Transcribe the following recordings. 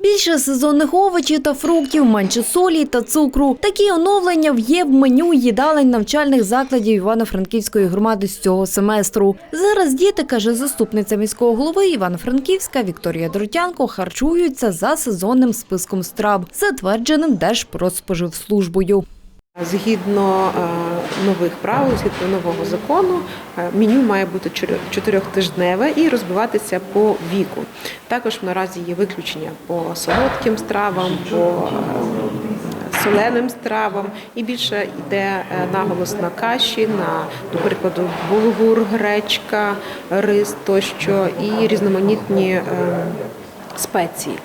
Більше сезонних овочів та фруктів, менше солі та цукру. Такі оновлення є в меню їдалень навчальних закладів Івано-Франківської громади з цього семестру. Зараз діти, каже заступниця міського голови Івано-Франківська Вікторія Дротянко, харчуються за сезонним списком страв, затвердженим Держпродспоживслужбою. Згідно е, нових правил, згідно нового закону, е, меню має бути чотирьохтижневе і розбиватися по віку. Також наразі є виключення по солодким стравам, по е, соленим стравам, і більше йде наголос на каші, на, до прикладу, булгур, гречка, рис тощо і різноманітні. Спеції,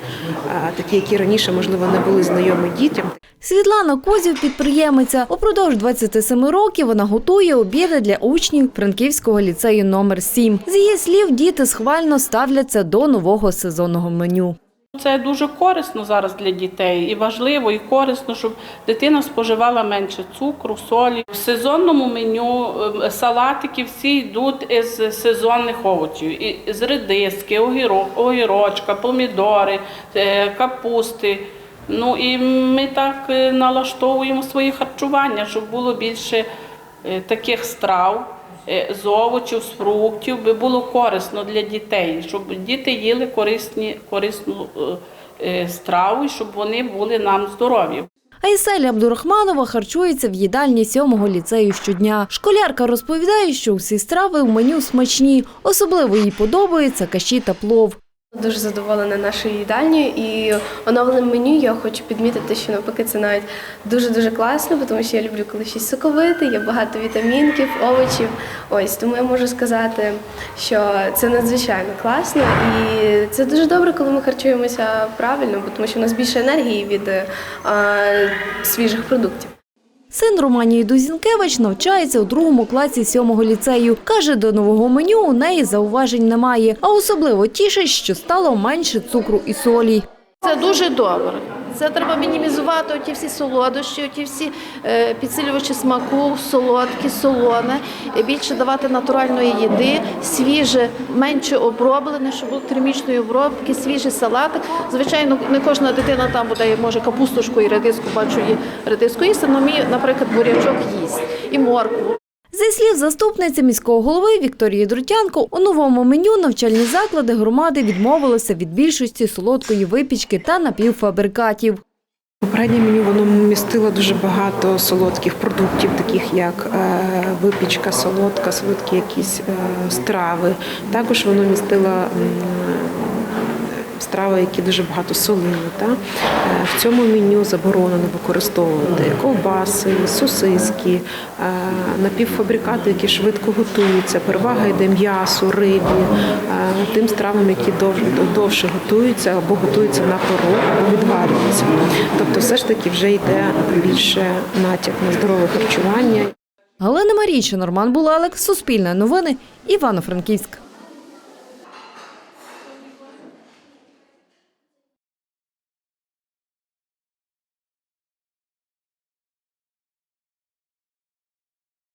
такі, які раніше можливо не були знайомі дітям. Світлана Козів – підприємиця. Упродовж 27 років вона готує обіди для учнів Франківського ліцею номер 7. З її слів, діти схвально ставляться до нового сезонного меню. Це дуже корисно зараз для дітей і важливо, і корисно, щоб дитина споживала менше цукру, солі. В сезонному меню е, салатики всі йдуть із сезонних овочів. І з редиски, огірочка, помідори, е, капусти. Ну і ми так е, налаштовуємо своє харчування, щоб було більше е, таких страв. е, З овочів, з фруктів би було корисно для дітей, щоб діти їли корисні, корисну страву, щоб вони були нам здорові. Айсель Абдурахманова харчується в їдальні сьомого ліцею щодня. Школярка розповідає, що всі страви в меню смачні. Особливо їй подобаються каші та плов. Дуже задоволена нашою їдальнею і оновленим меню я хочу підмітити, що навпаки це навіть дуже-дуже класно, тому що я люблю коли щось соковите, є багато вітамінків, овочів. Ось тому я можу сказати, що це надзвичайно класно і це дуже добре, коли ми харчуємося правильно, тому що в нас більше енергії від е, свіжих продуктів. Син Романії Дузінкевич навчається у другому класі сьомого ліцею. Каже, до нового меню у неї зауважень немає, а особливо тішить, що стало менше цукру і солі. Це дуже добре. Це треба мінімізувати оті всі солодощі, оті всі е, підсилювачі смаку, солодкі, солоне, більше давати натуральної їди, свіже, менше оброблене, щоб було термічної обробки, свіжий салатик. Звичайно, не кожна дитина там буде, може капустушку і редиску, бачу, і редиску їсти, але мій, наприклад, бурячок їсть і моркву. Зі слів заступниці міського голови Вікторії Друтянко, у новому меню навчальні заклади громади відмовилися від більшості солодкої випічки та напівфабрикатів. Попереднє меню воно містило дуже багато солодких продуктів, таких як е, випічка солодка, солодкі якісь е, страви. Також воно містило страви, які дуже багато солили. Та? Е, В цьому меню заборонено використовувати ковбаси, сосиски, е, напівфабрикати, які швидко готуються. Перевага йде м'ясу, рибі, е, тим стравам, які довше готуються або готуються на пару, або відварюються. Тобто, все ж таки вже йде більше натяк на здорове харчування. Галина Марійчина, Роман Булалик, Суспільне новини, Івано-Франківськ.